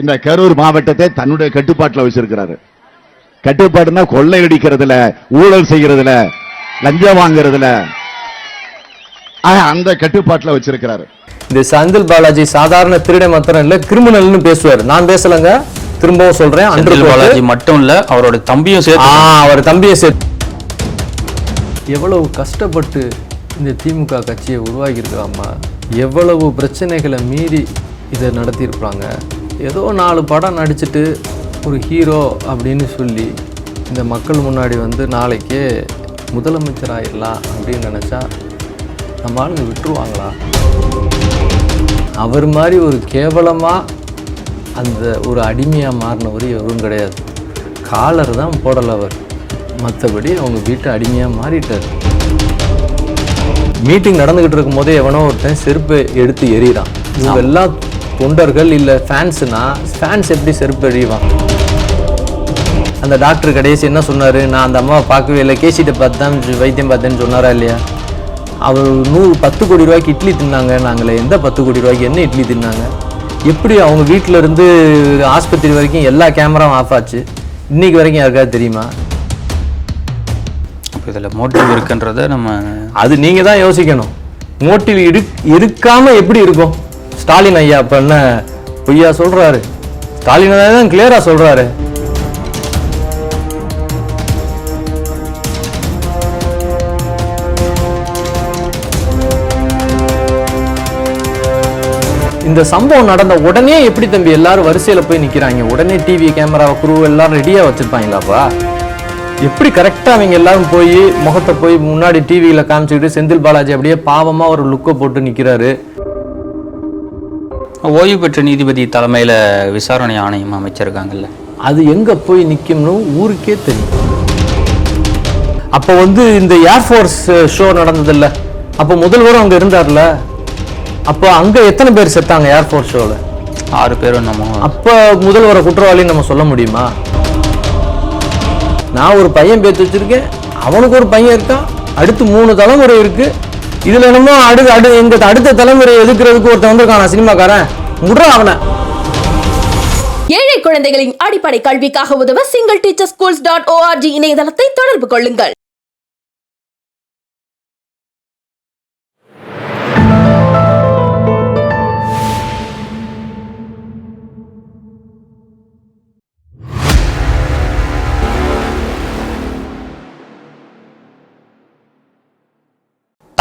இந்த கரூர் மாவட்டத்தை தன்னுடைய கட்டுப்பாட்டுல வச்சிருக்கிறாரு. கட்டுப்பாடுனா கொள்ளையடிக்கிறதுல ஊழல் செய்யறதுல லஞ்சம் வாங்குறதுல. அந்த கட்டுப்பாட்டுல வச்சிருக்கிறாரு. இந்த செந்தில் பாலாஜி சாதாரண திருடை மாத்திரம் இல்ல கிரிமினல்னு பேசுவார். நான் பேசலங்க திரும்பவும் சொல்றேன் அன்று பாலாஜி மட்டும் இல்ல அவரோட தம்பியும் ஆ சேர்த்து அவர் தம்பியை சேர்த்து. எவ்வளவு கஷ்டப்பட்டு இந்த திமுக கட்சியை உருவாக்கியிருக்கிறாமா எவ்வளவு பிரச்சனைகளை மீறி இதை நடத்தியிருப்பாங்க. ஏதோ நாலு படம் நடிச்சிட்டு ஒரு ஹீரோ அப்படின்னு சொல்லி இந்த மக்கள் முன்னாடி வந்து நாளைக்கே முதலமைச்சர் ஆயிடலாம் அப்படின்னு நினச்சா நம்ம ஆளுங்க விட்டுருவாங்களா? அவர் மாதிரி ஒரு கேவலமாக அந்த ஒரு அடிமையாக மாறினவர் எவரும் கிடையாது. காலர் தான் போடல அவர். மற்றபடி அவங்க வீட்டு அடிமையாக மாறிட்டார். மீட்டிங் நடந்துக்கிட்டு இருக்கும் போதே எவனோ ஒருத்தன் செருப்பு எடுத்து எறிகிறான். இவங்க எல்லாம் தொண்டர்கள் இல்லை ஃபேன்ஸுனா ஃபேன்ஸ் எப்படி செருப்பு எறிவான் அந்த டாக்டர் கடைசி என்ன சொன்னார்? நான் அந்த அம்மாவை பார்க்கவே இல்லை. கேசிட்ட பார்த்து தான் வைத்தியம் பார்த்தேன்னு சொன்னாரா இல்லையா? அவர் நூறு பத்து கோடி ரூபாய்க்கு இட்லி தின்னாங்க. நாங்களே எந்த பத்து கோடி ரூபாய்க்கு என்ன இட்லி தின்னாங்க? எப்படி அவங்க வீட்டில் இருந்து ஆஸ்பத்திரி வரைக்கும் எல்லா கேமராவும் ஆஃப் ஆச்சு? இன்னைக்கு வரைக்கும் யாருக்காவது தெரியுமா? அப்ப இதுல மோட்டிவ் இருக்குன்றத நம்ம அது நீங்கள் தான் யோசிக்கணும். மோட்டிவ் இரு இருக்காம எப்படி இருக்கும்? ஸ்டாலின் ஐயா அப்போ என்ன பொய்யா சொல்கிறாரு ஸ்டாலின் ஐயா தான் கிளியராக சொல்கிறாரு இந்த சம்பவம் நடந்த உடனே எப்படி தம்பி எல்லாரும் வரிசையில போய் நிக்கிறாங்க? உடனே டிவி கேமரா குரூ எல்லாம் ரெடியா வச்சிருப்பாங்களாப்பா? எப்படி கரெக்டா அவங்க எல்லாரும் போய் முகத்தை போய் முன்னாடி டிவியில காமிச்சுக்கிட்டு செந்தில் பாலாஜி அப்படியே பாவமா ஒரு லுக்கை போட்டு நிக்கிறாரு. ஓய்வு பெற்ற நீதிபதி தலைமையில விசாரணை ஆணையம் அமைச்சிருக்காங்கல்ல. அது எங்க போய் நிக்கும்னு ஊருக்கே தெரியும். அப்போ வந்து இந்த ஏர்ஃபோர்ஸ் ஷோ நடந்ததில்ல. அப்போ முதல்வரும் அங்க இருந்தார்ல. அப்போ அங்க எத்தனை பேர் செத்தாங்க ஏர்ஃபோர்ஸ் ஷோல? ஆறு பேரும் நம்ம அப்ப முதல்வரை குற்றவாளின்னு நம்ம சொல்ல முடியுமா? நான் ஒரு பையன் பேத்து வச்சிருக்கேன். அவனுக்கு ஒரு பையன் இருக்கான். அடுத்து மூணு தலைமுறை இருக்கு. இதுல என்னமோ அடு அடு எங்க அடுத்த தலைமுறை எதுக்குறதுக்கு ஒருத்தன் வந்திருக்கான் சினிமாக்காரன்? முடுறா அவனை. ஏழை குழந்தைகளின் அடிப்படை கல்விக்காக உதவ single teacher schools dot O R G இணையதளத்தை தொடர்பு கொள்ளுங்கள்.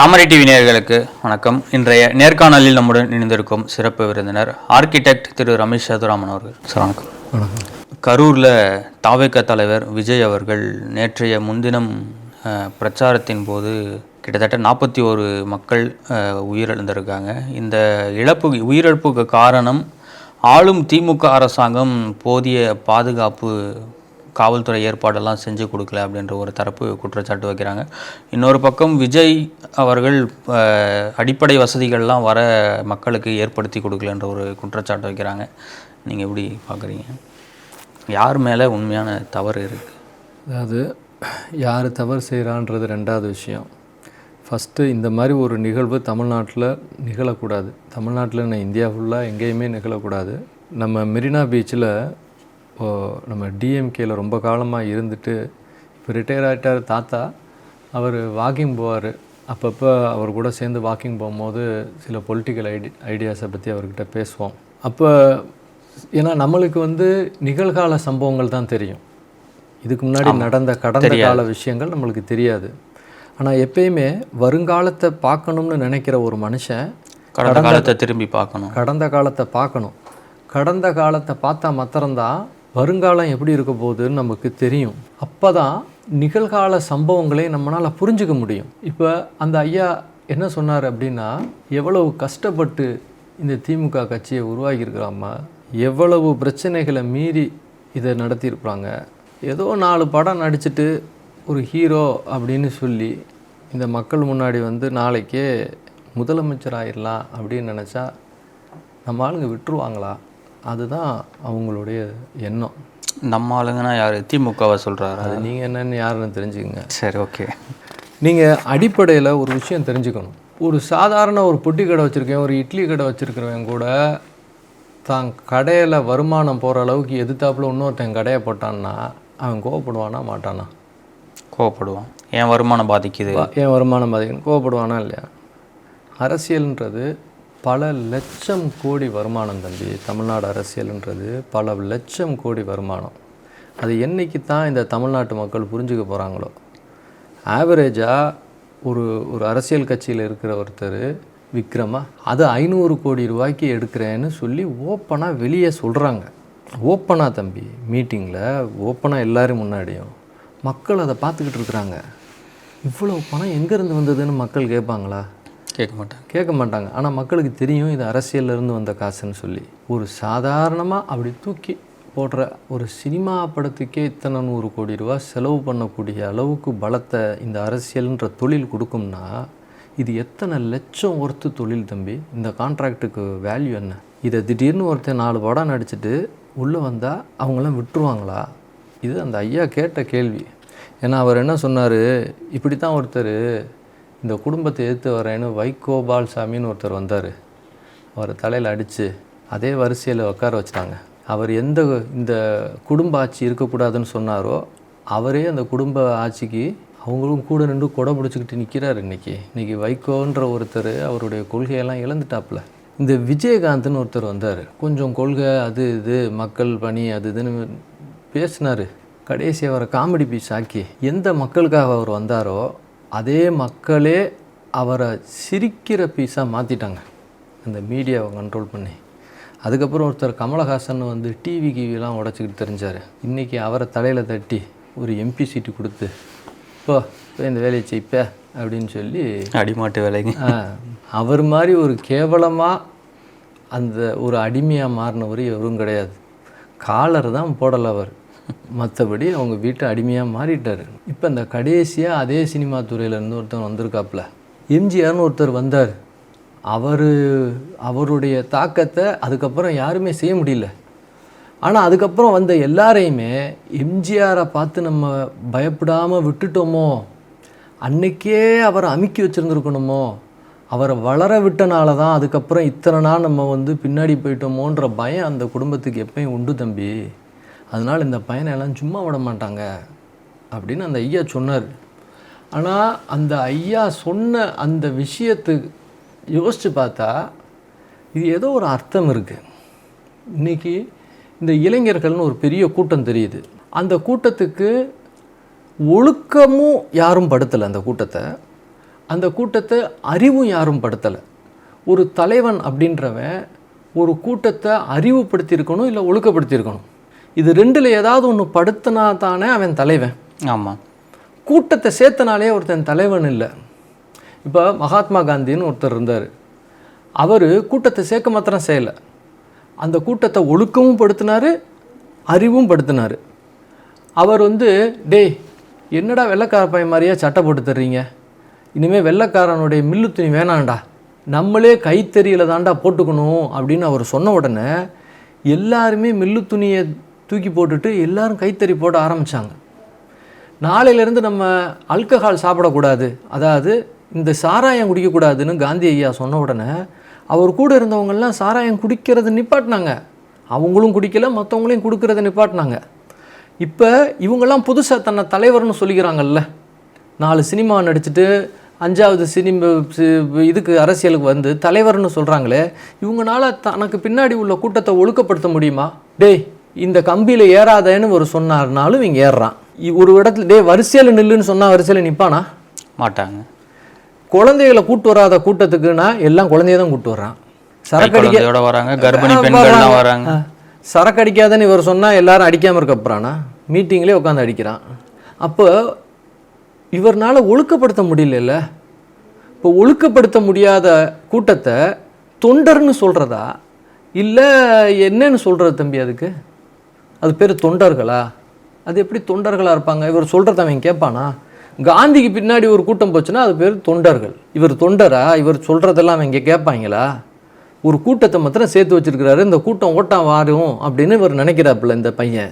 தாமரை டிவி நேயர்களுக்கு வணக்கம். இன்றைய நேர்காணலில் நம்முடன் இணைந்திருக்கும் சிறப்பு விருந்தினர் ஆர்கிடெக்ட் திரு ரமேஷ் சதுராமன் அவர்கள். சார் வணக்கம். கரூரில் தாவேக தலைவர் விஜய் அவர்கள் நேற்றைய முன்தினம் பிரச்சாரத்தின் போது கிட்டத்தட்ட நாற்பத்தி ஒரு மக்கள் உயிரிழந்திருக்காங்க. இந்த இழப்பு உயிரிழப்புக்கு காரணம் ஆளும் திமுக அரசாங்கம் போதிய பாதுகாப்பு காவல்துறை ஏற்பாடெல்லாம் செஞ்சு கொடுக்கல அப்படின்ற ஒரு தரப்பு குற்றச்சாட்டு வைக்கிறாங்க. இன்னொரு பக்கம் விஜய் அவர்கள் அடிப்படை வசதிகள்லாம் வர மக்களுக்கு ஏற்படுத்தி கொடுக்கலன்ற ஒரு குற்றச்சாட்டு வைக்கிறாங்க. நீங்கள் எப்படி பார்க்குறீங்க? யார் மேலே உண்மையான தவறு இருக்குது அதாவது யார் தவறு செய்கிறான்றது ரெண்டாவது விஷயம். ஃபஸ்ட்டு இந்த மாதிரி ஒரு நிகழ்வு தமிழ்நாட்டில் நிகழக்கூடாது. தமிழ்நாட்டில் நான் இந்தியா ஃபுல்லாக எங்கேயுமே நிகழக்கூடாது. நம்ம மெரினா பீச்சில் நம்ம டிஎம்கேல ரொம்ப காலமாக இருந்துட்டு இப்போ ரிட்டையர் ஆகிட்டார் தாத்தா. அவர் வாக்கிங் போவார். அப்பப்போ அவர் கூட சேர்ந்து வாக்கிங் போகும்போது சில பொலிட்டிக்கல் ஐடி ஐடியாஸை பற்றி அவர்கிட்ட பேசுவோம். அப்போ ஏன்னா நம்மளுக்கு வந்து நிகழ்கால சம்பவங்கள் தான் தெரியும். இதுக்கு முன்னாடி நடந்த கடந்த கால விஷயங்கள் நம்மளுக்கு தெரியாது. ஆனால் எப்பயுமே வருங்காலத்தை பார்க்கணும்னு நினைக்கிற ஒரு மனுஷன் கடந்த காலத்தை திரும்பி பார்க்கணும். கடந்த காலத்தை பார்க்கணும். கடந்த காலத்தை பார்த்தா மாத்திரம்தான் வருங்காலம் எப்படி இருக்க போகுதுன்னு நமக்கு தெரியும். அப்போ தான் நிகழ்கால சம்பவங்களை நம்மளால் புரிஞ்சுக்க முடியும். இப்போ அந்த ஐயா என்ன சொன்னார் அப்படின்னா எவ்வளவு கஷ்டப்பட்டு இந்த திமுக கட்சியை உருவாக்கியிருக்கிறாமா எவ்வளவு பிரச்சனைகளை மீறி இதை நடத்தியிருப்பாங்க. ஏதோ நாலு படம் நடிச்சுட்டு ஒரு ஹீரோ அப்படின்னு சொல்லி இந்த மக்கள் முன்னாடி வந்து நாளைக்கே முதலமைச்சர் ஆயிடலாம் அப்படின்னு நினச்சா நம்ம ஆளுங்க விட்டுருவாங்களா? அதுதான் அவங்களுடைய எண்ணம். நம்ம ஆளுங்கன்னா யார்? திமுகவை சொல்கிறாரா அது நீங்கள் என்னன்னு யாருன்னு தெரிஞ்சுக்கங்க. சரி ஓகே. நீங்கள் அடிப்படையில் ஒரு விஷயம் தெரிஞ்சுக்கணும். ஒரு சாதாரண ஒரு பொட்டி கடை வச்சுருக்கேன் ஒரு இட்லி கடை வச்சுருக்கிறவன் கூட தான் கடையில் வருமானம் போகிற அளவுக்கு எதிர்த்தாப்புல இன்னொருத்தன் கடையை போட்டான்னா அவன் கோவப்படுவானா மாட்டானா? கோவப்படுவான். என் வருமானம் பாதிக்குது? ஏன் வருமானம் பாதிக்கணும் கோவப்படுவானா இல்லையா? அரசியல்ன்றது பல லட்சம் கோடி வருமானம் தம்பி தமிழ்நாடு அரசியல்ன்றது. பல லட்சம் கோடி வருமானம். அது என்னைக்கு தான் இந்த தமிழ்நாட்டு மக்கள் புரிஞ்சுக்க போகிறாங்களோ ஆவரேஜாக ஒரு ஒரு அரசியல் கட்சியில் இருக்கிற ஒருத்தர் விக்ரமா அது ஐநூறு கோடி ரூபாய்க்கு எடுக்கிறேன்னு சொல்லி ஓப்பனாக வெளியே சொல்கிறாங்க ஓப்பனாக தம்பி மீட்டிங்கில் ஓப்பனாக எல்லோரும் முன்னாடியும் மக்கள் அதை பார்த்துக்கிட்டு இருக்கிறாங்க. இவ்வளோ பணம் எங்கேருந்து வந்ததுன்னு மக்கள் கேட்பாங்களா? கேட்க மாட்டாங்க. கேட்க மாட்டாங்க. ஆனால் மக்களுக்கு தெரியும் இது அரசியல்ல இருந்து வந்த காசுன்னு சொல்லி. ஒரு சாதாரணமாக அப்படி தூக்கி போடுற ஒரு சினிமா படத்துக்கே இத்தனை நூறு கோடி ரூபா செலவு பண்ணக்கூடிய அளவுக்கு பலத்தை இந்த அரசியல்ன்ற தொழில் கொடுக்கும்னா இது எத்தனை லட்சம் ஒர்த்து தொழில் தம்பி? இந்த கான்ட்ராக்டுக்கு வேல்யூ என்ன? இதை திடீர்னு ஒருத்தர் நாலு படம் நடிச்சுட்டு உள்ளே வந்தால் அவங்களாம் விட்டுருவாங்களா? இது அந்த ஐயா கேட்ட கேள்வி. ஏன்னா அவர் என்ன சொன்னார்? இப்படி தான் ஒருத்தர் இந்த குடும்பத்தை எதிர்த்து வரேன்னு வைகோபால் சாமின்னு ஒருத்தர் வந்தார். அவரை தலையில் அடித்து அதே வரிசையில் உட்கார வச்சிட்டாங்க. அவர் எந்த இந்த குடும்ப ஆட்சி இருக்கக்கூடாதுன்னு சொன்னாரோ அவரே அந்த குடும்ப ஆட்சிக்கு அவங்களும் கூட நின்று கொடை பிடிச்சிக்கிட்டு நிற்கிறார் இன்னைக்கு. இன்றைக்கி வைகோன்ற ஒருத்தர் அவருடைய கொள்கையெல்லாம் இழந்துட்டாப்புல. இந்த விஜயகாந்த்னு ஒருத்தர் வந்தார். கொஞ்சம் கொள்கை அது இது மக்கள் பணி அது இதுன்னு பேசினார். கடைசி அவரை காமெடி பீஸ் ஆக்கி எந்த மக்களுக்காக அவர் வந்தாரோ அதே மக்களே அவரை சிரிக்கிற பீஸாக மாற்றிட்டாங்க அந்த மீடியாவை கண்ட்ரோல் பண்ணி. அதுக்கப்புறம் ஒருத்தர் கமலஹாசன் வந்து டிவி கிவிலாம் உடச்சிக்கிட்டு தெரிஞ்சார். இன்றைக்கி அவரை தலையில் தட்டி ஒரு எம்பி சீட்டு கொடுத்து போ போய் இந்த வேலையை செய்ப்ப அப்படின்னு சொல்லி அடிமாட்டு வேலைங்க. அவர் மாதிரி ஒரு கேவலமாக அந்த ஒரு அடிமையாக மாறினவர் எவரும் கிடையாது. காலர் தான் போடலை அவர். மற்றபடி அவங்க வீட்டை அடிமையாக மாறிட்டார். இப்போ இந்த கடைசியாக அதே சினிமா துறையிலேருந்து ஒருத்தர் வந்திருக்காப்புல. எம்ஜிஆர்னு ஒருத்தர் வந்தார். அவர் அவருடைய தாக்கத்தை அதுக்கப்புறம் யாருமே செய்ய முடியல. ஆனால் அதுக்கப்புறம் வந்த எல்லாரையுமே எம்ஜிஆரை பார்த்து நம்ம பயப்படாமல் விட்டுட்டோமோ? அன்னைக்கே அவரை அமுக்கி வச்சுருந்துருக்கணுமோ? அவரை வளர விட்டனால தான் அதுக்கப்புறம் இத்தனை நாள் நம்ம வந்து பின்னாடி போயிட்டோமோன்ற பயம் அந்த குடும்பத்துக்கு எப்பயும் உண்டு தம்பி. அதனால் இந்த பையனை எல்லாம் சும்மா விட மாட்டாங்க அப்படின்னு அந்த ஐயா சொன்னார். ஆனால் அந்த ஐயா சொன்ன அந்த விஷயத்து யோசித்து பார்த்தா இது ஏதோ ஒரு அர்த்தம் இருக்குது இன்னைக்கு இந்த இளைஞர்கள்னு ஒரு பெரிய கூட்டம் தெரியுது. அந்த கூட்டத்துக்கு ஒழுக்கமும் யாரும் படுத்தலை அந்த கூட்டத்தை. அந்த கூட்டத்தை அறிவும் யாரும் படுத்தலை. ஒரு தலைவன் அப்படின்றவன் ஒரு கூட்டத்தை அறிவுப்படுத்தியிருக்கணும் இல்லை ஒழுக்கப்படுத்தியிருக்கணும்? இது ரெண்டில் ஏதாவது ஒன்று படுத்தினா தானே அவன் தலைவன். ஆமாம் கூட்டத்தை சேர்த்தனாலே ஒருத்தன் தலைவன் இல்லை. இப்போ மகாத்மா காந்தின்னு ஒருத்தர் இருந்தார். அவர் கூட்டத்தை சேர்க்க மாத்திரம் செய்யலை. அந்த கூட்டத்தை ஒழுக்கமும் படுத்தினார் அறிவும் படுத்தினார். அவர் வந்து டேய் என்னடா வெள்ளைக்கார பையன் மாதிரியே சட்டை போட்டு தர்றீங்க? இனிமேல் வெள்ளைக்காரனுடைய மில்லு துணி வேணாம்டா. நம்மளே கைத்தறியில் தாண்டா போட்டுக்கணும். அப்படின்னு அவர் சொன்ன உடனே எல்லாருமே மில்லு துணியை தூக்கி போட்டுட்டு எல்லாரும் கைத்தறி போட ஆரம்பித்தாங்க நாளையிலேருந்து நம்ம ஆல்கஹால் சாப்பிடக்கூடாது. அதாவது இந்த சாராயம் குடிக்கக்கூடாதுன்னு காந்தி ஐயா சொன்ன உடனே அவர் கூட இருந்தவங்கெல்லாம் சாராயம் குடிக்கிறத நிப்பாட்டினாங்க. அவங்களும் குடிக்கல மற்றவங்களையும் கொடுக்கறத நிப்பாட்டினாங்க. இப்போ இவங்கெல்லாம் புதுசாக தன்னை தலைவர்னு சொல்லிக்கிறாங்கல்ல. நாலு சினிமா நடிச்சுட்டு அஞ்சாவது சினிமா இதுக்கு அரசியலுக்கு வந்து தலைவர்னு சொல்கிறாங்களே இவங்களால தனக்கு பின்னாடி உள்ள கூட்டத்தை ஒழுக்கப்படுத்த முடியுமா? டேய் இந்த கம்பியில் ஏறாதேன்னு ஒரு சொன்னார்னாலும் இவங்க ஏறுறான். ஒரு இடத்துல டேய் வரிசையில் நில்லுன்னு சொன்னால் வரிசையில் நிற்பானா மாட்டாங்க. குழந்தைகளை கூட்டு வராத கூட்டத்துக்குன்னா எல்லாம் குழந்தைய தான் கூட்டு வர்றான். சரக்கு அடிக்க குழந்தையோட வராங்க கர்ப்பிணி பெண்கள்லாம் வராங்க. ஆ. சரக்கு அடிக்காதன்னு இவர் சொன்னால் எல்லாரும் அடிக்காமல் இருக்க போகிறானா மீட்டிங்லேயே உட்காந்து அடிக்கிறான். அப்போ இவர்னால ஒழுக்கப்படுத்த முடியல இப்போ ஒழுக்கப்படுத்த முடியாத கூட்டத்தை தொண்டர்னு சொல்கிறதா இல்லை என்னன்னு சொல்கிறது தம்பி அதுக்கு? அது பேர் தொண்டர்களா? அது எப்படி தொண்டர்களாக இருப்பாங்க? இவர் சொல்கிறத அவன் கேட்பானா? காந்திக்கு பின்னாடி ஒரு கூட்டம் போச்சுன்னா அது பேர் தொண்டர்கள். இவர் தொண்டரா? இவர் சொல்கிறதெல்லாம் அவங்க கேட்பாங்களா? ஒரு கூட்டத்தை மாத்திரம் சேர்த்து வச்சிருக்கிறாரு. இந்த கூட்டம் ஓட்டம் வாரும் அப்படின்னு இவர் நினைக்கிறாப்புல இந்த பையன்.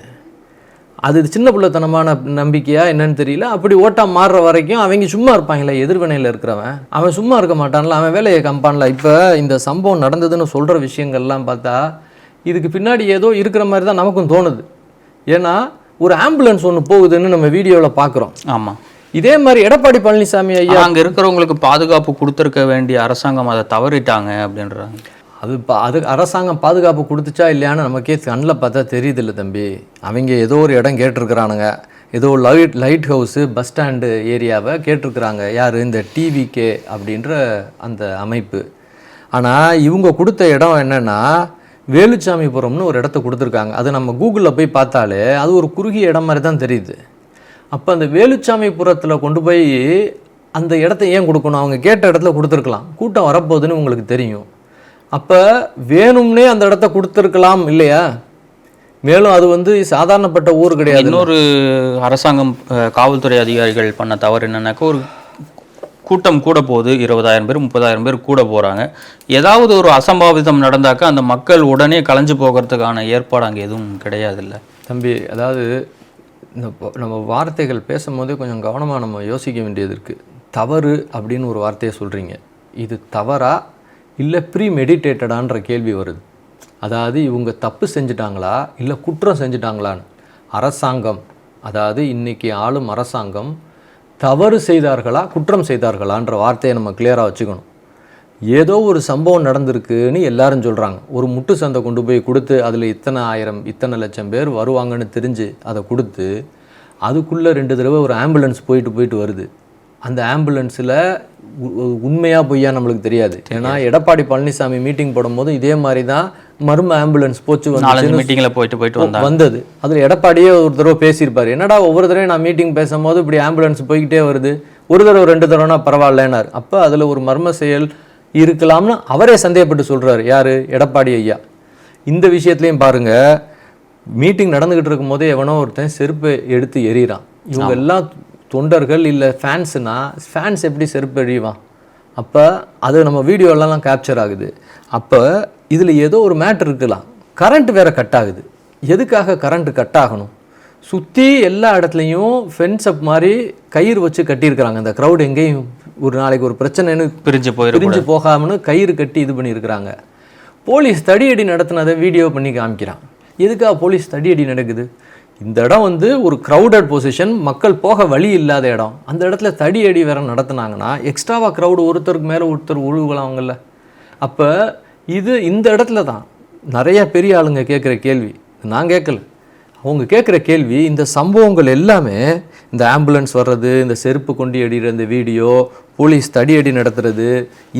அது சின்ன பிள்ளைத்தனமான நம்பிக்கையா என்னன்னு தெரியல. அப்படி ஓட்டம் மாறுற வரைக்கும் அவங்க சும்மா இருப்பாங்களே எதிர்வினையில் இருக்கிறவன். அவன் சும்மா இருக்க மாட்டான்ல அவன் வேலையை கம்பான்ல. இப்போ இந்த சம்பவம் நடந்ததுன்னு சொல்கிற விஷயங்கள்லாம் பார்த்தா இதுக்கு பின்னாடி ஏதோ இருக்கிற மாதிரி தான் நமக்கும் தோணுது. ஏன்னா ஒரு ஆம்புலன்ஸ் ஒன்று போகுதுன்னு நம்ம வீடியோவில் பார்க்குறோம் ஆமா. இதே மாதிரி எடப்பாடி பழனிசாமி ஐயா அங்க இருக்கிறவங்களுக்கு பாதுகாப்பு கொடுத்துருக்க வேண்டிய அரசாங்கம் அதை தவறிட்டாங்க அப்படின்றாங்க. அது அது அரசாங்கம் பாதுகாப்பு கொடுத்துச்சா இல்லையான்னு நமக்கே கண்ணில் பார்த்தா தெரியுது இல்லை தம்பி. அவங்க ஏதோ ஒரு இடம் கேட்டிருக்கிறானுங்க. ஏதோ light light house bus stand ஏரியாவை கேட்டிருக்கிறாங்க. யார்? இந்த டிவிகே அப்படின்ற அந்த அமைப்பு. ஆனால் இவங்க கொடுத்த இடம் என்னன்னா வேலுச்சாமிபுரம்னு ஒரு இடத்த கொடுத்துருக்காங்க. அது நம்ம கூகுளில் போய் பார்த்தாலே அது ஒரு குறுகிய இடம் மாதிரி தான் தெரியுது. அப்போ அந்த வேலுச்சாமிபுரத்தில் கொண்டு போய் அந்த இடத்த ஏன் கொடுக்கணும்? அவங்க கேட்ட இடத்துல கொடுத்துருக்கலாம். கூட்டம் வரப்போகுதுன்னு உங்களுக்கு தெரியும். அப்போ வேணும்னே அந்த இடத்த கொடுத்துருக்கலாம் இல்லையா? மேலும் அது வந்து சாதாரணப்பட்ட ஊர் கிடையாது. இன்னொரு அரசாங்கம் காவல்துறை அதிகாரிகள் பண்ண தவறு என்னன்னாக்கா ஒரு கூட்டம் கூட போகுது. இருபதாயிரம் பேர் முப்பதாயிரம் பேர் கூட போகிறாங்க ஏதாவது ஒரு அசம்பாவிதம் நடந்தாக்கா அந்த மக்கள் உடனே கலைஞ்சு போகிறதுக்கான ஏற்பாடு அங்கே எதுவும் கிடையாதுல்ல? தம்பி அதாவது இந்த நம்ம வார்த்தைகள் பேசும்போதே கொஞ்சம் கவனமாக நம்ம யோசிக்க வேண்டியது இருக்குது தவறு அப்படின்னு ஒரு வார்த்தையை சொல்கிறீங்க இது தவறா இல்லை ப்ரீ மெடிடேட்டடான்ற கேள்வி வருது. அதாவது இவங்க தப்பு செஞ்சிட்டாங்களா? இல்லை குற்றம் செஞ்சிட்டாங்களான்னு. அரசாங்கம் அதாவது இன்றைக்கி ஆளும் அரசாங்கம் தவறு செய்தார்களா குற்றம் செய்தார்களான்ற வார்த்தையை நம்ம கிளியராக வச்சுக்கணும். ஏதோ ஒரு சம்பவம் நடந்திருக்குன்னு எல்லாரும் சொல்கிறாங்க ஒரு முட்டு சந்தை கொண்டு போய் கொடுத்து அதில் இத்தனை ஆயிரம் இத்தனை லட்சம் பேர் வருவாங்கன்னு தெரிஞ்சு அதை கொடுத்து அதுக்குள்ளே ரெண்டு தடவை ஒரு ஆம்புலன்ஸ் போயிட்டு போயிட்டு வருது. அந்த ஆம்புலன்ஸில் உண்மையாக பொய்யா நம்மளுக்கு தெரியாது. ஏன்னா எடப்பாடி பழனிசாமி மீட்டிங் போடும்போது இதே மாதிரி தான் மர்ம ஆம்புலன்ஸ் போச்சு நாலஞ்சு வந்து மீட்டிங்ல போயிட்டு போயிட்டு வந்தாங்க. வந்தது. அதில் எடப்பாடியே ஒரு தடவை பேசியிருப்பாரு. என்னடா ஒவ்வொரு தடவையும் நான் மீட்டிங் பேசும்போது இப்படி ஆம்புலன்ஸ் போய்கிட்டே வருது. ஒரு தடவை ரெண்டு தடவைனா பரவாயில்லன்னார். அப்போ அதில் ஒரு மர்ம செயல் இருக்கலாம்னு அவரே சந்தேகப்பட்டு சொல்றாரு. யாரு? எடப்பாடி ஐயா. இந்த விஷயத்துலையும் பாருங்க மீட்டிங் நடந்துகிட்டு இருக்கும்போதே எவனோ ஒருத்தன் செருப்பை எடுத்து எறிகிறான் இவங்க எல்லாம் தொண்டர்கள் இல்லை ஃபேன்ஸுனா ஃபேன்ஸ் எப்படி செருப்பு எறிவான்? அப்போ அது நம்ம வீடியோலலாம் கேப்சர் ஆகுது. அப்போ இதில் ஏதோ ஒரு மேட்ரு இருக்கலாம். கரண்ட் வேற கட் ஆகுது. எதுக்காக கரண்ட் கட் ஆகணும்? சுற்றி எல்லா இடத்துலையும் ஃபென்ஸ் அப் மாதிரி கயிறு வச்சு கட்டியிருக்கிறாங்க. இந்த க்ரௌட் எங்கேயும் ஒரு நாளைக்கு ஒரு பிரச்சனைன்னு பிரிஞ்சு போயிடும் பிரிஞ்சு போகாமனு கயிறு கட்டி இது பண்ணியிருக்கிறாங்க. போலீஸ் தடியடி நடத்தினதை வீடியோ பண்ணி காமிக்கிறான். எதுக்காக போலீஸ் தடியடி நடக்குது? இந்த இடம் வந்து ஒரு க்ரௌடட் பொசிஷன் மக்கள் போக வழி இல்லாத இடம். அந்த இடத்துல தடியடி வேற நடத்துனாங்கன்னா எக்ஸ்ட்ராவாக க்ரௌடு ஒருத்தருக்கு மேலே ஒருத்தர் உழுகலாங்கல்ல அப்போ இது இந்த இடத்துல தான். நிறைய பெரிய ஆளுங்க கேட்குற கேள்வி. நான் கேட்கல. அவங்க கேட்குற கேள்வி இந்த சம்பவங்கள் எல்லாமே இந்த ஆம்புலன்ஸ் வர்றது இந்த செருப்பு கொண்டு அடிகிற இந்த வீடியோ போலீஸ் தடி அடி நடத்துறது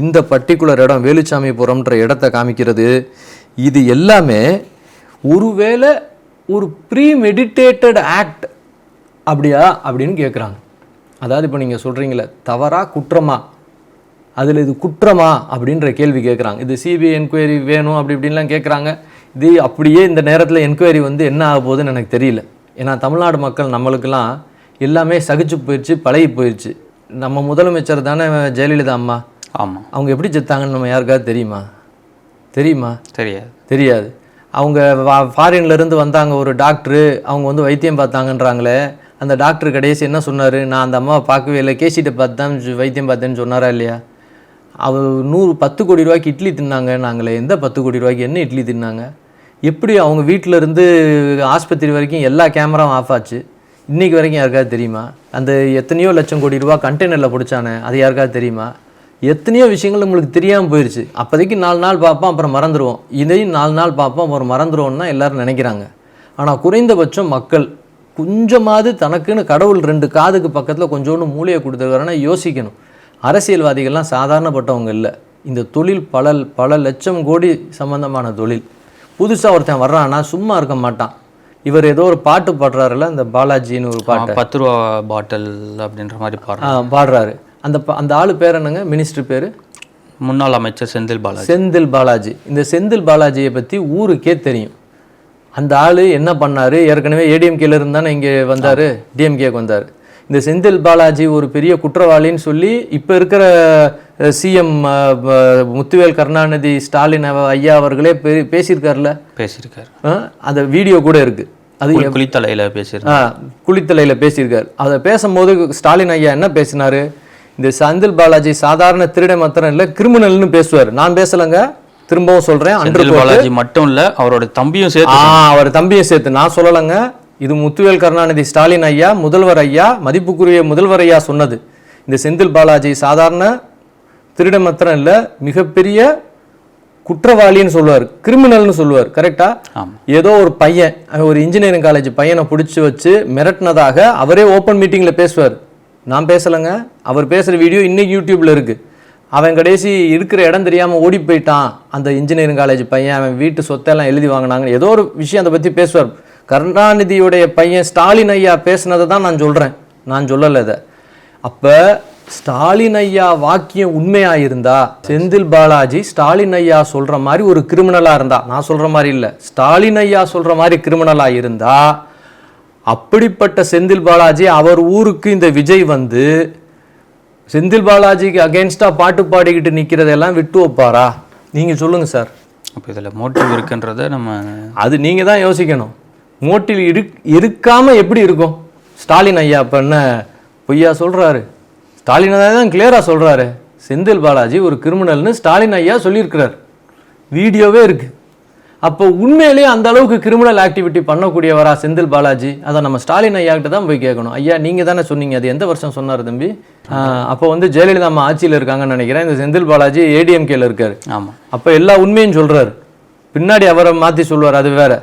இந்த பர்டிகுலர் இடம் வேலுச்சாமிபுரம்ன்ற இடத்த காமிக்கிறது இது எல்லாமே ஒருவேளை ஒரு ப்ரீ மெடிடேட்டட் ஆக்ட் அப்படியா? அப்படின்னு கேட்குறாங்க. அதாவது இப்போ நீங்கள் சொல்கிறீங்களே தவறாக குற்றமாக அதில் இது குற்றமா அப்படின்ற கேள்வி கேட்குறாங்க இது சிபிஐ என்கொயரி வேணும் அப்படி இப்படின்லாம் கேட்குறாங்க இது அப்படியே இந்த நேரத்தில் என்கொயரி வந்து என்ன ஆக போகுதுன்னு எனக்கு தெரியல. ஏன்னா தமிழ்நாடு மக்கள் நம்மளுக்கெல்லாம் எல்லாமே சகிச்சு போயிடுச்சு பழகி போயிடுச்சு நம்ம முதலமைச்சர் தானே ஜெயலலிதா அம்மா. ஆமா. அவங்க எப்படி செத்தாங்கன்னு நம்ம யாருக்காவது தெரியுமா? தெரியுமா? தெரியாது. தெரியாது. அவங்க இருந்து வந்தாங்க ஒரு டாக்டரு அவங்க வந்து வைத்தியம் பார்த்தாங்கன்றாங்களே. அந்த டாக்டர் கடைசி என்ன சொன்னார்? நான் அந்த அம்மாவை பார்க்கவே இல்லை. கேசிட்ட பார்த்து தான் வைத்தியம் பார்த்தேன்னு சொன்னாரா இல்லையா? அவ நூறு பத்து கோடி ரூபாய்க்கு இட்லி தின்னாங்க நாங்களே. எந்த பத்து கோடி ரூபாய்க்கு என்ன இட்லி தின்னாங்க? எப்படி அவங்க வீட்டில் இருந்து ஆஸ்பத்திரி வரைக்கும் எல்லா கேமராவும் ஆஃப் ஆச்சு? இன்றைக்கி வரைக்கும் யாருக்காவது தெரியுமா? அந்த எத்தனையோ லட்சம் கோடி ரூபா கண்டெய்னரில் பிடிச்சானே அது யாருக்காவது தெரியுமா? எத்தனையோ விஷயங்கள் நம்மளுக்கு தெரியாமல் போயிடுச்சு அப்போதைக்கு நாலு நாள் பார்ப்போம் அப்புறம் மறந்துடுவோம் இதையும் நாலு நாள் பார்ப்போம் அப்புறம் மறந்துடுவோம்னா எல்லோரும் எல்லாரும் நினைக்கிறாங்க. ஆனால் குறைந்தபட்சம் மக்கள் கொஞ்சமாவது தனக்குன்னு கடவுள் ரெண்டு காதுக்கு பக்கத்தில் கொஞ்சோண்டு மூளையை கொடுத்துருக்காருன்னா யோசிக்கணும். அரசியல்வாதிகள்லாம் சாதாரணப்பட்டவங்க இல்லை. இந்த தொழில் பல பல லட்சம் கோடி சம்பந்தமான தொழில். புதுசாக ஒருத்தன் வர்றான்னா சும்மா இருக்க மாட்டான். இவர் ஏதோ ஒரு பாட்டு பாடுறாருல இந்த பாலாஜின்னு ஒரு பாட்டு. பத்து ரூபா பாட்டில் அப்படின்ற மாதிரி ஆ, பாடுறாரு. அந்த அந்த ஆளு பேர் என்னங்க? மினிஸ்டர் பேர்? முன்னாள் அமைச்சர் செந்தில் பாலாஜி. செந்தில் பாலாஜி. இந்த செந்தில் பாலாஜியை பற்றி ஊருக்கே தெரியும். அந்த ஆள் என்ன பண்ணாரு? ஏற்கனவே ஏடிஎம்கேல இருந்தானே இங்கே வந்தார். டிஎம்கேக்கு வந்தார். இந்த செந்தில் பாலாஜி ஒரு பெரிய குற்றவாளின்னு சொல்லி இப்போ இருக்கிற சிஎம் முத்துவேல் கருணாநிதி ஸ்டாலின் ஐயா அவர்களே பேசியிருக்காருல பேசியிருக்காரு. அந்த வீடியோ கூட இருக்கு. அது குளி- குளித்தலையில பேசியிருக்காரு. குளித்தலையில் பேசியிருக்காரு. அதை பேசும்போது ஸ்டாலின் ஐயா என்ன பேசினாரு? இந்த செந்தில் பாலாஜி சாதாரண திருடை மாத்திரம் இல்லை கிரிமினல்னு பேசுவார். நான் பேசலைங்க திரும்பவும் சொல்றேன் அன்று பாலாஜி மட்டும் இல்ல அவரோட தம்பியும் சேர்த்து அவர் தம்பியை சேர்த்து. நான் சொல்லலைங்க இது முத்துவேல் கருணாநிதி ஸ்டாலின் ஐயா முதல்வர் ஐயா மதிப்புக்குரிய முதல்வர் ஐயா சொன்னது. இந்த செந்தில் பாலாஜி சாதாரண திருட மாத்திரம் இல்ல மிகப்பெரிய குற்றவாளின்னு சொல்லுவார். கிரிமினல்னு சொல்லுவார் கரெக்டா ஆமா. ஏதோ ஒரு பையன் ஒரு இன்ஜினியரிங் காலேஜ் பையனை பிடிச்சி வச்சு மிரட்டினதாக அவரே ஓப்பன் மீட்டிங்ல பேசுவார். நான் பேசலைங்க. அவர் பேசுற வீடியோ இன்னைக்கு யூடியூப்ல இருக்கு. அவன் கடைசி இருக்கிற இடம் தெரியாம ஓடி போயிட்டான். அந்த இன்ஜினியரிங் காலேஜ் பையன் அவன் வீட்டு சொத்தெல்லாம் எழுதி வாங்கினாங்க ஏதோ ஒரு விஷயம் அதை பத்தி பேசுவார். கருணாநிதியுடைய பையன் ஸ்டாலின் ஐயா பேசுனதை தான் நான் சொல்றேன். நான் சொல்லலை இதை. அப்ப ஸ்டாலின் ஐயா வாக்கியம் உண்மையா இருந்தா செந்தில் பாலாஜி ஸ்டாலின் ஐயா சொல்ற மாதிரி ஒரு கிரிமினலா இருந்தா. நான் சொல்ற மாதிரி இல்ல. ஸ்டாலின் ஐயா சொல்ற மாதிரி கிரிமினலா இருந்தா அப்படிப்பட்ட செந்தில் பாலாஜி அவர் ஊருக்கு இந்த விஜய் வந்து செந்தில் பாலாஜிக்கு அகைன்ஸ்டா பாட்டு பாடிக்கிட்டு நிக்கிறதெல்லாம் விட்டு வைப்பாரா? நீங்க சொல்லுங்க சார். அப்ப இதுல மோட்டிவ் இருக்குன்றத நம்ம அது நீங்க தான் யோசிக்கணும். மோட்டில் இரு இருக்காம எப்படி இருக்கும்? ஸ்டாலின் ஐயா அப்ப என்ன பொய்யா சொல்றாரு? ஸ்டாலின் ஐயா தான் கிளியரா சொல்றாரு. செந்தில் பாலாஜி ஒரு கிரிமினல்னு ஸ்டாலின் ஐயா சொல்லியிருக்கிறார். வீடியோவே இருக்கு. அப்போ உண்மையிலேயே அந்த அளவுக்கு கிரிமினல் ஆக்டிவிட்டி பண்ணக்கூடியவரா செந்தில் பாலாஜி? அதை நம்ம ஸ்டாலின் ஐயா கிட்ட தான் போய் கேட்கணும். ஐயா நீங்க தானே சொன்னீங்க அது எந்த வருஷம் சொன்னார் தம்பி? அப்போ வந்து ஜெயலலிதா அம்மா ஆட்சியில் இருக்காங்கன்னு நினைக்கிறேன். இந்த செந்தில் பாலாஜி ஏடிஎம்கேல இருக்காரு. ஆமா. அப்ப எல்லா உண்மையும் சொல்றாரு. பின்னாடி அவரை மாத்தி சொல்வார் அது வேற.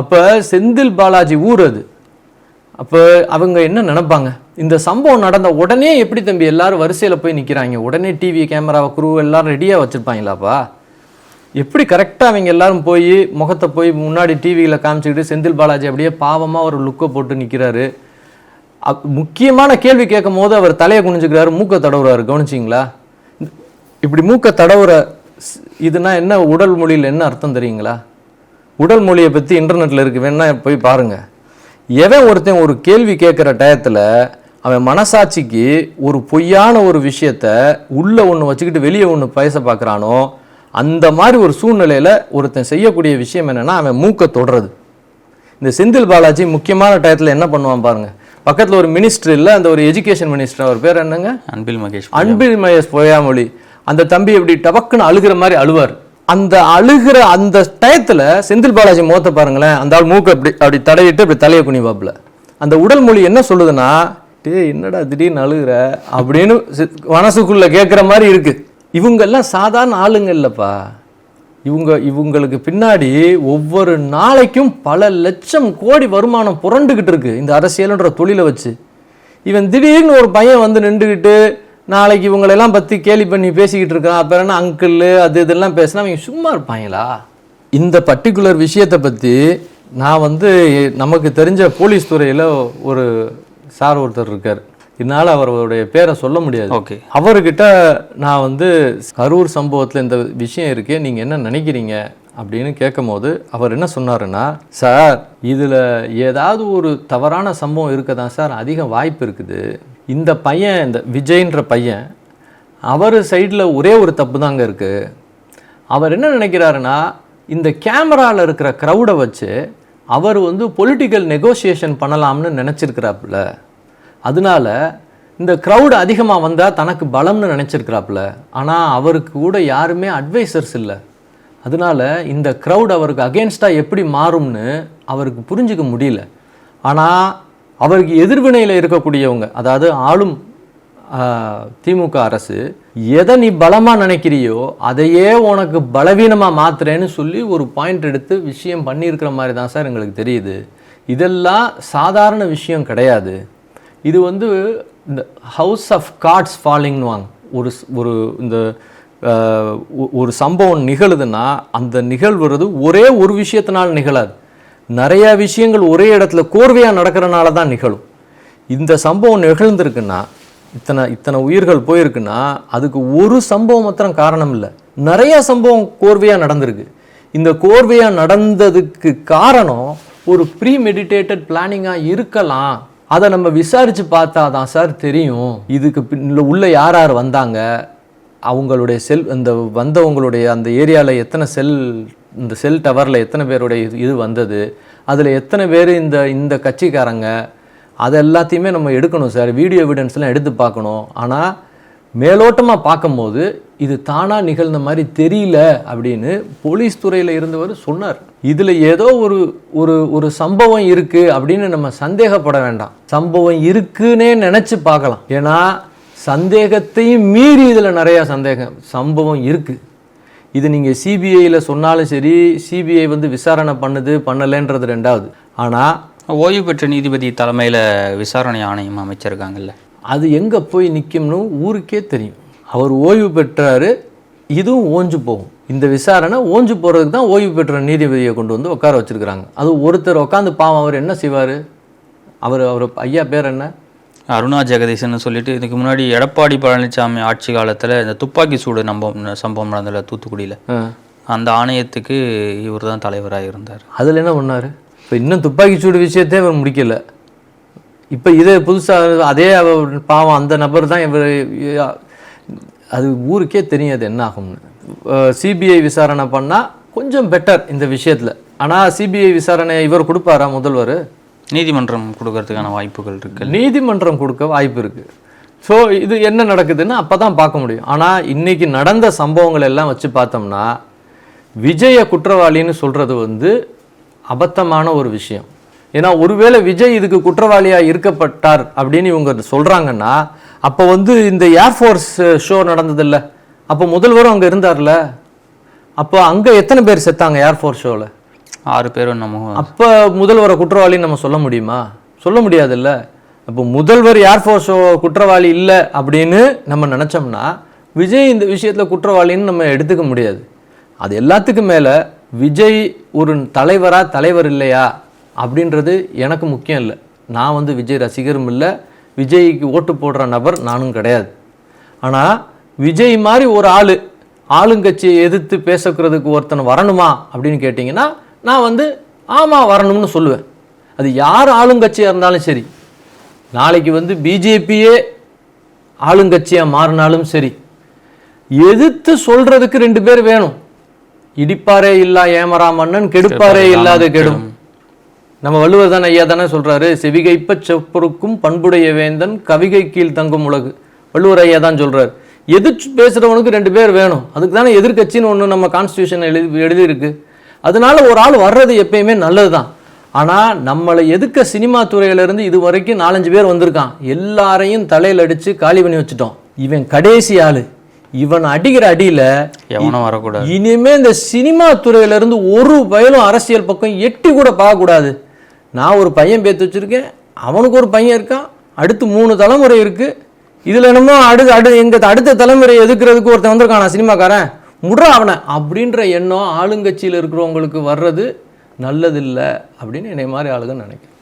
அப்போ செந்தில் பாலாஜி ஊர் அது. அப்போ அவங்க என்ன நினைப்பாங்க? இந்த சம்பவம் நடந்த உடனே எப்படி தம்பி எல்லாரும் வரிசையில் போய் நிற்கிறாங்க உடனே டிவி கேமரா குரூ எல்லாரும் ரெடியாக வச்சுருப்பாங்களாப்பா? எப்படி கரெக்டாக அவங்க எல்லாரும் போய் முகத்தை போய் முன்னாடி டிவியில் காமிச்சிக்கிட்டு செந்தில் பாலாஜி அப்படியே பாவமாக ஒரு லுக்கை போட்டு நிற்கிறாரு முக்கியமான கேள்வி கேட்கும் போது அவர் தலையை குனிஞ்சுக்கிறாரு மூக்கை தடவுறாரு. கவனிச்சிங்களா? இப்படி மூக்கை தடவுற இதுனா என்ன உடல் மொழியில் என்ன அர்த்தம் தெரியுங்களா? உடல் மொழியை பற்றி இன்டர்நெட்டில் இருக்கு. வேணா போய் பாருங்க. எவன் ஒருத்தன் ஒரு கேள்வி கேட்குற டயத்தில் அவன் மனசாட்சிக்கு ஒரு பொய்யான ஒரு விஷயத்த உள்ள ஒன்று வச்சுக்கிட்டு வெளியே ஒன்று பேச பார்க்குறானோ அந்த மாதிரி ஒரு சூழ்நிலையில் ஒருத்தன் செய்யக்கூடிய விஷயம் என்னன்னா அவன் மூக்கை தொடுறது. இந்த செந்தில் பாலாஜி முக்கியமான டயத்தில் என்ன பண்ணுவான் பாருங்க. பக்கத்தில் ஒரு மினிஸ்டர் இல்லை அந்த ஒரு எஜுகேஷன் மினிஸ்டர் அவர் பேர் என்னங்க? அன்பில் மகேஷ் அன்பில் மகேஷ் பொய்யாமொழி. அந்த தம்பி இப்படி டபக்குன்னு அழுகிற மாதிரி அழுவார். அந்த அழுகிற அந்த டயத்தில் செந்தில் பாலாஜி முகத்தை பாருங்களேன். அந்த ஆள் மூக்கை அப்படி அப்படி தடவிட்டு அப்படி தலையை குனிவாப்புல. அந்த உடல் மொழி என்ன சொல்லுதுன்னா டே என்னடா திடீர்னு அழுகுற? அப்படின்னு மனசுக்குள்ளே மனசுக்குள்ள கேட்குற மாதிரி இருக்கு. இவங்கெல்லாம் சாதாரண ஆளுங்க இல்லைப்பா. இவங்க இவங்களுக்கு பின்னாடி ஒவ்வொரு நாளைக்கும் பல லட்சம் கோடி வருமானம் புரண்டுக்கிட்டு இருக்கு இந்த அரசியல்ன்ற தொழிலை வச்சு. இவன் திடீர்னு ஒரு பையன் வந்து நின்றுக்கிட்டு நாளைக்கு இவங்களெல்லாம் பற்றி கேலி பண்ணி பேசிக்கிட்டு இருக்கான். அப்புறம் என்ன அங்கிள் அது இதெல்லாம் பேசினா அவங்க சும்மா இருப்பாங்களா? இந்த பர்டிகுலர் விஷயத்தை பற்றி நான் வந்து நமக்கு தெரிஞ்ச போலீஸ் துறையில் ஒரு சார் ஒருத்தர் இருக்கார். என்னால் அவருடைய பேரை சொல்ல முடியாது. ஓகே. அவர்கிட்ட நான் வந்து கரூர் சம்பவத்தில் இந்த விஷயம் இருக்கே நீங்கள் என்ன நினைக்கிறீங்க? அப்படின்னு கேட்கும்போது அவர் என்ன சொன்னாருன்னா சார் இதில் ஏதாவது ஒரு தவறான சம்பவம் இருக்க தான் சார் அதிக வாய்ப்பு இருக்குது. இந்த பையன் இந்த விஜய்ன்ற பையன் அவர் சைடில் ஒரே ஒரு தப்பு தாங்க இருக்குது அவர் என்ன நினைக்கிறாருன்னா இந்த கேமராவில் இருக்கிற க்ரௌடை வச்சு அவர் வந்து பொலிட்டிக்கல் நெகோசியேஷன் பண்ணலாம்னு நினச்சிருக்கிறாப்புல. அதனால இந்த க்ரௌடு அதிகமாக வந்தால் தனக்கு பலம்னு நினச்சிருக்கிறாப்புல. ஆனால் அவருக்கு கூட யாருமே அட்வைசர்ஸ் இல்லை. அதனால இந்த க்ரௌட் அவருக்கு அகேன்ஸ்டாக எப்படி மாறும்னு அவருக்கு புரிஞ்சுக்க முடியல. ஆனால் அவருக்கு எதிர்வினையில் இருக்கக்கூடியவங்க அதாவது ஆளும் திமுக அரசு எதை நீ பலமாக நினைக்கிறியோ அதையே உனக்கு பலவீனமாக மாத்துறேன்னு சொல்லி ஒரு பாயிண்ட் எடுத்து விஷயம் பண்ணியிருக்கிற மாதிரி தான் சார் எங்களுக்கு தெரியுது. இதெல்லாம் சாதாரண விஷயம் கிடையாது. இது வந்து இந்த ஹவுஸ் ஆஃப் கார்ட்ஸ் ஃபாலிங்னுவாங்க ஒரு ஸ்- ஒரு இந்த ஒரு சம்பவம் நிகழுதுன்னா அந்த நிகழ்வுறது ஒரே ஒரு விஷயத்தினால் நிகழாது. நிறைய விஷயங்கள் ஒரே இடத்துல கோர்வையாக நடக்கிறனால தான் நிகழும். இந்த சம்பவம் நிகழ்ந்திருக்குன்னா இத்தனை இத்தனை உயிர்கள் போயிருக்குன்னா அதுக்கு ஒரு சம்பவம் மாத்திரம் காரணம் இல்லை. நிறையா சம்பவம் கோர்வையாக நடந்திருக்கு. இந்த கோர்வையாக நடந்ததுக்கு காரணம் ஒரு ப்ரீ மெடிடேட்டட் பிளானிங்காக இருக்கலாம். அதை நம்ம விசாரித்து பார்த்தா தான் சார் தெரியும். இதுக்கு பின் உள்ள யார் யார் வந்தாங்க? அவங்களுடைய செல் இந்த வந்தவங்களுடைய அந்த ஏரியாவில் எத்தனை செல் இந்த செல் டவரில் எத்தனை பேருடைய இது இது வந்தது அதில் எத்தனை பேர் இந்த இந்த கட்சிக்காரங்க அது எல்லாத்தையுமே நம்ம எடுக்கணும் சார். வீடியோ எவிடன்ஸ்லாம் எடுத்து பார்க்கணும். ஆனால் மேலோட்டமாக பார்க்கும்போது இது தானாக நிகழ்ந்த மாதிரி தெரியல அப்படின்னு போலீஸ் துறையில் இருந்தவர் சொன்னார். இதில் ஏதோ ஒரு ஒரு ஒரு சம்பவம் இருக்குது அப்படின்னு நம்ம சந்தேகப்பட வேண்டாம். சம்பவம் இருக்குன்னே நினச்சி பார்க்கலாம். ஏன்னா சந்தேகத்தையும் மீறி இதில் நிறையா சந்தேகம் சம்பவம் இருக்கு. இது நீங்கள் சிபிஐயில் சொன்னாலும் சரி சிபிஐ வந்து விசாரணை பண்ணுது பண்ணலைன்றது ரெண்டாவது. ஆனால் ஓய்வு பெற்ற நீதிபதி தலைமையில் விசாரணை ஆணையம் அமைச்சிருக்காங்கல்ல. அது எங்கே போய் நிற்கும்னு ஊருக்கே தெரியும். அவர் ஓய்வு பெற்றாரு இதுவும் ஓஞ்சு போகும். இந்த விசாரணை ஓஞ்சு போகிறதுக்கு தான் ஓய்வு பெற்ற நீதிபதியை கொண்டு வந்து உட்கார வச்சிருக்கிறாங்க. அது ஒருத்தர் உட்காந்து பாவம் அவர் என்ன செய்வார்? அவர் அவர் ஐயா பேர் என்ன? அருணா ஜெகதீசன் சொல்லிட்டு இதுக்கு முன்னாடி எடப்பாடி பழனிசாமி ஆட்சி காலத்தில் இந்த துப்பாக்கி சூடு நம்பம் சம்பவம் நடந்தல தூத்துக்குடியில். அந்த ஆணையத்துக்கு இவர் தான் தலைவராக இருந்தார். அதில் என்ன பண்ணார்? இப்போ இன்னும் துப்பாக்கி சூடு விஷயத்தே அவர் முடிக்கல. இப்போ இதே புதுசாக அதே பாவம் அந்த நபர் தான் இவர் அது ஊருக்கே தெரியும் அது என்ன ஆகும்னு. சிபிஐ விசாரணை பண்ணால் கொஞ்சம் பெட்டர் இந்த விஷயத்தில். ஆனால் சிபிஐ விசாரணை இவர் கொடுப்பாரா முதல்வர்? நீதிமன்றம் கொடுக்கறதுக்கான வாய்ப்புகள் இருக்குது நீதிமன்றம் கொடுக்க வாய்ப்பு இருக்குது ஸோ இது என்ன நடக்குதுன்னு அப்போ தான் பார்க்க முடியும். ஆனால் இன்னைக்கு நடந்த சம்பவங்கள் எல்லாம் வச்சு பார்த்தோம்னா விஜயை குற்றவாளின்னு சொல்கிறது வந்து அபத்தமான ஒரு விஷயம். ஏன்னா ஒருவேளை விஜய் இதுக்கு குற்றவாளியாக இருக்கப்பட்டார் அப்படின்னு இவங்க சொல்கிறாங்கன்னா அப்போ வந்து இந்த ஏர்ஃபோர்ஸ் ஷோ நடந்ததில்ல. அப்போ முதல்வரும் அங்கே இருந்தார்ல. அப்போ அங்கே எத்தனை பேர் செத்தாங்க ஏர்ஃபோர்ஸ் ஷோவில் ஆறு பேரும் நம்ம அப்போ முதல்வரை குற்றவாளின்னு நம்ம சொல்ல முடியுமா? சொல்ல முடியாதுல்ல. அப்போ முதல்வர் ஏர்ஃபோர்ஸ் குற்றவாளி இல்லை அப்படின்னு நம்ம நினச்சோம்னா விஜய் இந்த விஷயத்தில் குற்றவாளின்னு நம்ம எடுத்துக்க முடியாது. அது எல்லாத்துக்கும் மேலே விஜய் ஒரு தலைவரா தலைவர் இல்லையா அப்படின்றது எனக்கு முக்கியம் இல்லை. நான் வந்து விஜய் ரசிகரும் இல்லை. விஜய்க்கு ஓட்டு போடுற நபர் நானும் கிடையாது. ஆனால் விஜய் மாதிரி ஒரு ஆள் ஆளுங்கட்சியை எதிர்த்து பேசக்கிறதுக்கு ஒருத்தன் வரணுமா அப்படின்னு கேட்டிங்கன்னா நான் வந்து ஆமாம் வரணும்னு சொல்லுவேன். அது யார் ஆளுங்கட்சியாக இருந்தாலும் சரி. நாளைக்கு வந்து பிஜேபியே ஆளுங்கட்சியாக மாறினாலும் சரி. எதிர்த்து சொல்றதுக்கு ரெண்டு பேர் வேணும். இடிப்பாரே இல்லா ஏமரா மன்னன் கெடுப்பாரே இல்லாத கெடும். நம்ம வள்ளுவர் தானே ஐயா தானே சொல்றாரு செவிகைப்பச் செப்பொருக்கும் பண்புடைய வேந்தன் கவிகை கீழ் தங்கும் உலகு. வள்ளுவர் ஐயா தான் சொல்றாரு. எதிர்த்து பேசுறவனுக்கு ரெண்டு பேர் வேணும். அதுக்கு தானே எதிர்க்கட்சின்னு ஒன்று நம்ம கான்ஸ்டியூஷன் எழுதி எழுதியிருக்கு. அதனால ஒரு ஆள் வர்றது எப்பயுமே நல்லது தான் ஆனால் நம்மளை எதுக்க சினிமா துறையிலேருந்து இது வரைக்கும் நாலஞ்சு பேர் வந்திருக்கான்? எல்லாரையும் தலையில் அடித்து காலி பண்ணி வச்சுட்டோம். இவன் கடைசி ஆள். இவன் அடிக்கிற அடியில் எவனும் வரக்கூடாது. இனிமே இந்த சினிமா துறையில இருந்து ஒரு பயலும் அரசியல் பக்கம் எட்டி கூட பார்க்கக்கூடாது. நான் ஒரு பையன் பேத்து வச்சிருக்கேன். அவனுக்கு ஒரு பையன் இருக்கான் அடுத்து மூணு தலைமுறை இருக்கு. இதுல என்னமோ அடுத்து அடு எங்க அடுத்த தலைமுறை எதுக்குறதுக்கு ஒருத்தன் வந்திருக்கானா சினிமாக்காரன்? முடுற அவனை. அப்படின்ற எண்ணம் ஆளுங்கட்சியில் இருக்கிறவங்களுக்கு வர்றது நல்லதில்லை அப்படின்னு என்னை மாதிரி ஆளுங்க நினைக்கிறேன்.